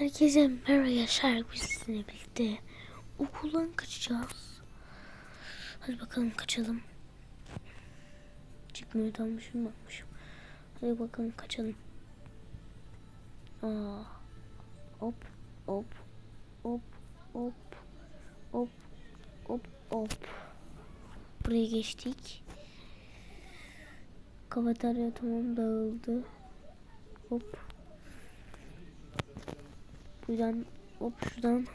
Herkese merhaba Yaşar biz sizinle birlikte okuldan kaçacağız. Hadi bakalım kaçalım. Çıkmıyor dalmışım bakmışım. Hadi bakalım kaçalım. Aa, hop hop hop hop hop hop hop. Buraya geçtik. Kafeterya tamam dağıldı. Hop. Buradan hop şuradan.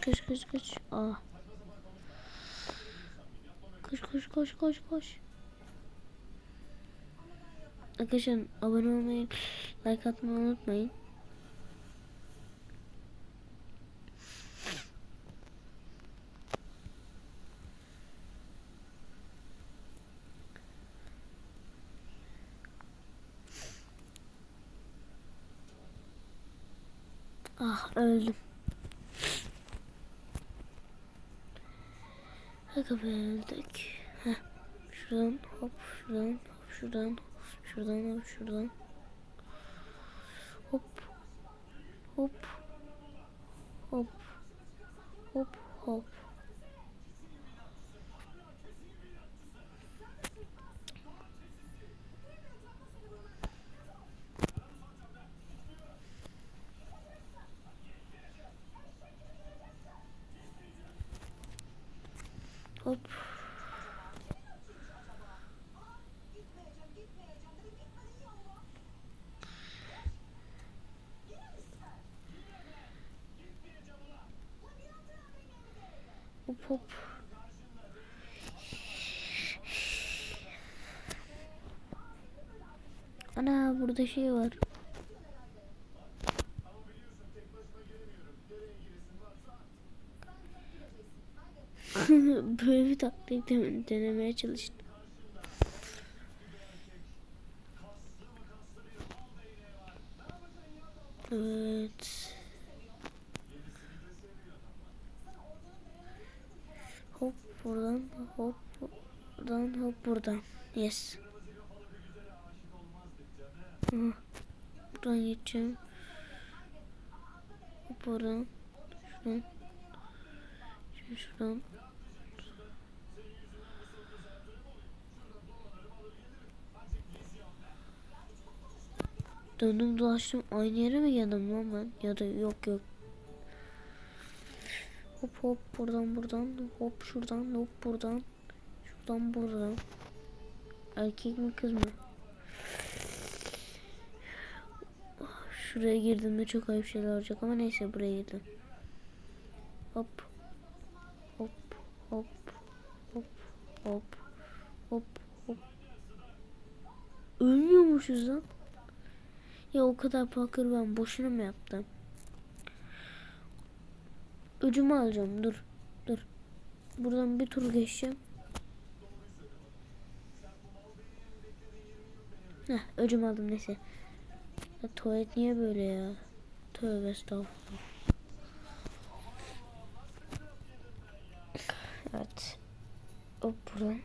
Kaç kaç kaç kaç. Aa. Koş koş koş koş koş. Arkadaşlar abone olmayı, like atmayı unutmayın. Ah öldüm. Be öldük. Heh. Şuradan hop şuradan hop şuradan şuradan hop şuradan. Hop hop hop hop. Hop. Hop. Ana burada şey var. Böyle bir taktik de- denemeye çalıştım. Evet. Hop buradan hop buradan hop buradan. Yes. Hı. Buradan geçeceğim. Hop buradan. Şuradan. Şimdi şuradan. Döndüm dolaştım aynı yere mi geldim lan ben? Ya da yok yok. Hop hop buradan buradan hop şuradan hop buradan. Şuradan buradan. Erkek mi kız mı? Şuraya girdiğimde çok ayıp şeyler olacak ama neyse buraya girdim. Hop. Hop hop hop hop hop hop. Ölmüyormuşuz lan. Ya o kadar parkur ben boşuna mı yaptım? Öcümü alacağım dur. Dur. Buradan bir tur geçeceğim. Heh öcümü aldım neyse. Ya, tuvalet niye böyle ya? Tövbe estağfurullah. Evet. Hop buradan.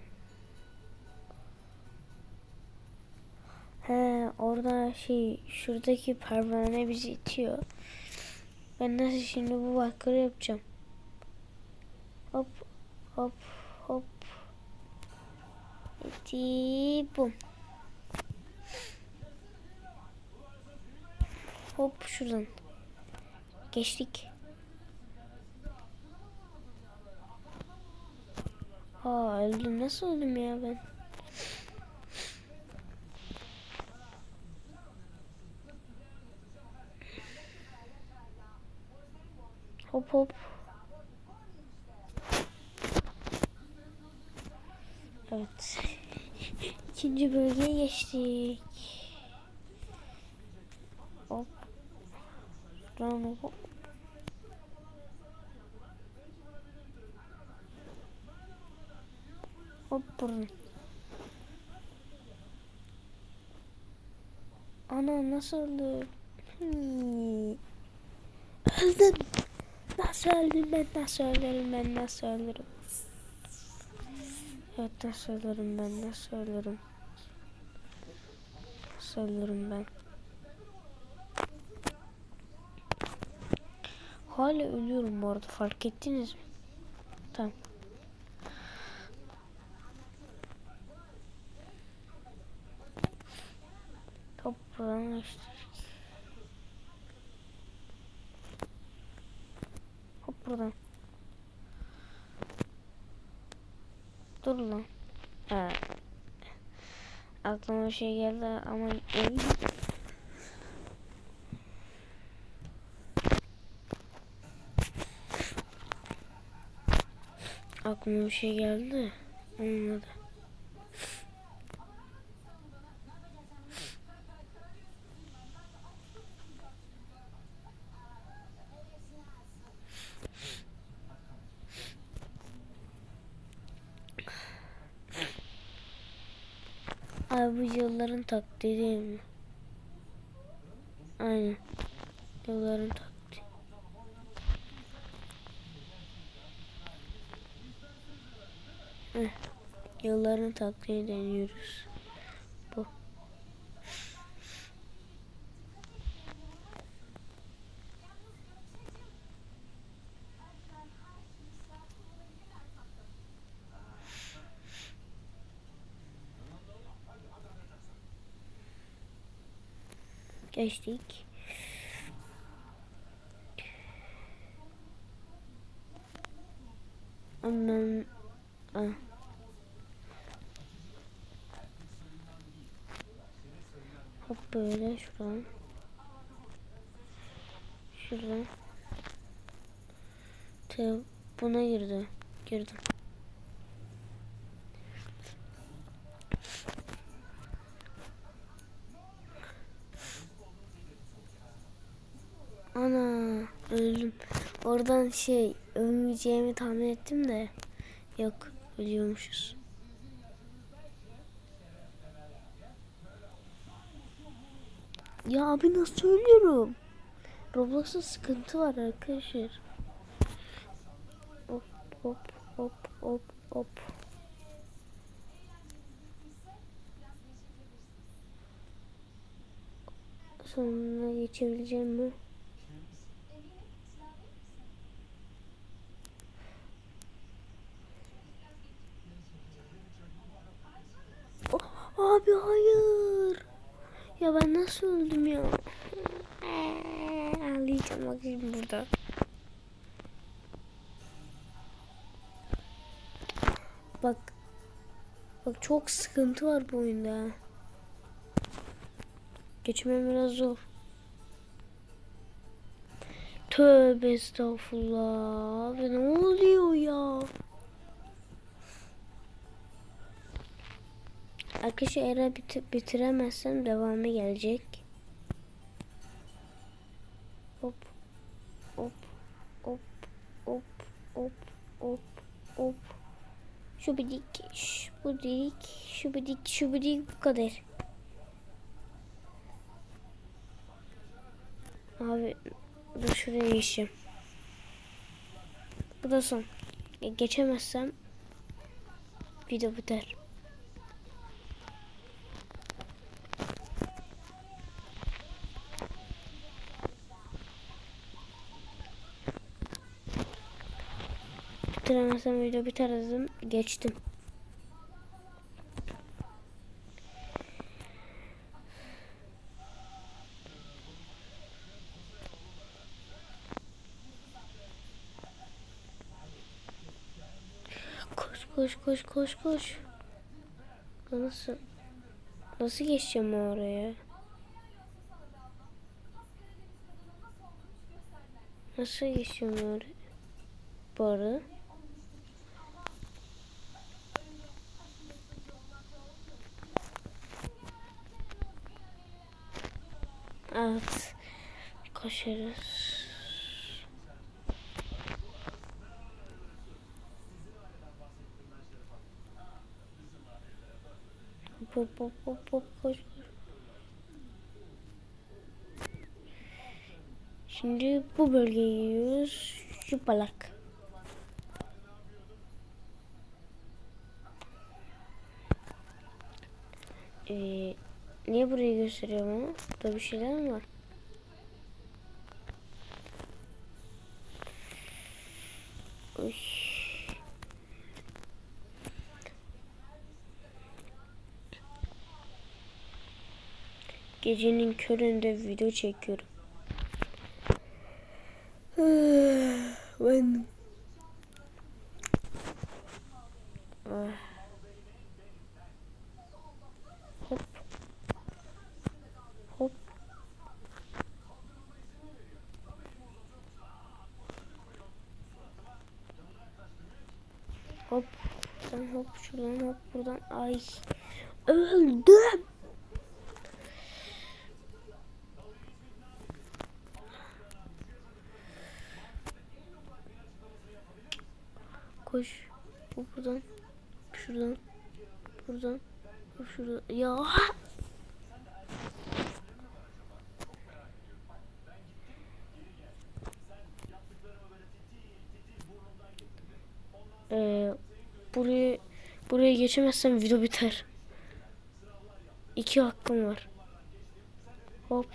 He orada şey şuradaki pervane bizi itiyor. Ben nasıl şimdi bu bakırı yapacağım? Hop hop hop. İti bum. Hop şuradan. Geçtik. Aa öldüm. Nasıl öldüm ya ben? Hop hop. Evet. İkinci bölgeye geçtik. Hop. Şuradan hop. Hop buradan. Ana nasıl öldü? Hmm. Öldüm. Nasıl öldüm ben nasıl ölürüm ben nasıl ölürüm? Evet nasıl ölürüm ben nasıl ölürüm? Nasıl ölürüm ben? hala ölüyorum bu arada fark ettiniz mi? Tamam. Hop buradan açtık. Hop buradan. Dur lan. Ha. Aklıma bir şey geldi ama Aklıma bir şey geldi olmadı. Abi bu yılların taktiği değil mi? Aynen. Yılların taktiği. Heh. Yılların taktiğini deniyoruz. Bu. Geçtik. Aman. Ah. Hop böyle şuradan. Şuradan. Buna girdi. Girdim. Ana öldüm. Oradan şey ölmeyeceğimi tahmin ettim de yok ölüyormuşuz. Ya abi nasıl ölüyorum? Roblox'ta sıkıntı var arkadaşlar. Hop hop hop hop hop. Sonuna geçebileceğim mi? Oh, abi hayır. Ya ben nasıl öldüm ya? Ağlayacağım bak burada. Bak. Bak çok sıkıntı var bu oyunda. Geçmem biraz zor. Tövbe estağfurullah. Abi ne oluyor ya? Arkadaşlar eğer bitir bitiremezsem devamı gelecek. Hop. Hop. Hop. Hop. Hop. Hop. Hop. Şu bidik. Şu bidik. Şu bidik. Şu bidik bu kadar. Abi dur şuraya geçeyim. Bu da son. E, Geçemezsem video biter. Bitiremezsem video biter dedim. Geçtim. Koş koş koş koş koş. Nasıl? Nasıl geçeceğim oraya? Nasıl geçeceğim oraya? Bu. Evet. Koşarız. Hop hop hop hop koş. Şimdi bu bölgeye gidiyoruz. Şu balak. Ee, Niye burayı gösteriyor bana? Burada bir şeyler mi var? Uy. Gecenin köründe video çekiyorum. Ben... Ah. Şuradan hop buradan. Ay. Öldüm. Koş. Bu buradan. Şuradan. Buradan. Bu şuradan. Ya. Ee, buraya buraya geçemezsem video biter. İki hakkım var. Hop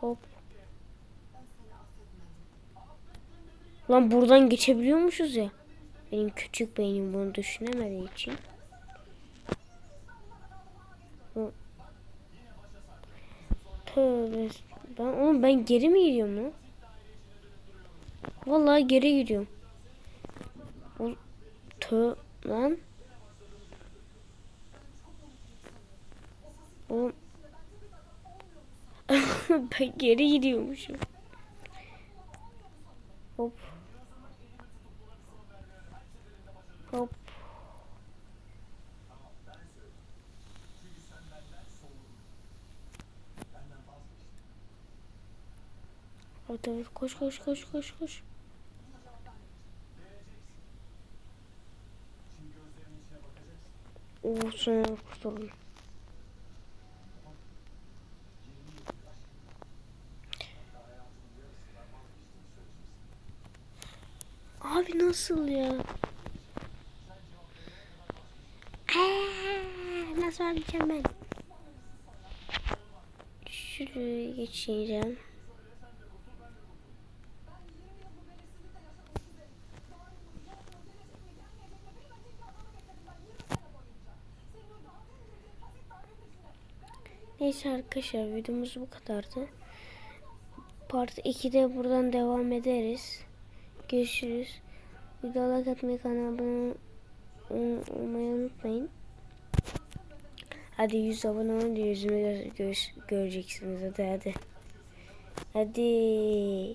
hop. Lan buradan geçebiliyormuşuz ya. Benim küçük beynim bunu düşünemediği için. Tövbe. Ben oğlum ben geri mi gidiyorum lan? Vallahi geri gidiyorum. Tö lan. Oğlum. ben geri gidiyormuşum. Hop. Hop. Hadi koş koş koş koş koş. Oo sonra Abi nasıl ya? Aa, nasıl yapacağım ben? Şuraya geçeceğim. Neyse arkadaşlar videomuz bu kadardı. Part 2'de buradan devam ederiz. Görüşürüz. Videoya like atmayı, kanala abone ol- olmayı unutmayın. Hadi 100 abone olunca yüzümü gö- gö- göreceksiniz. Hadi hadi. Hadi.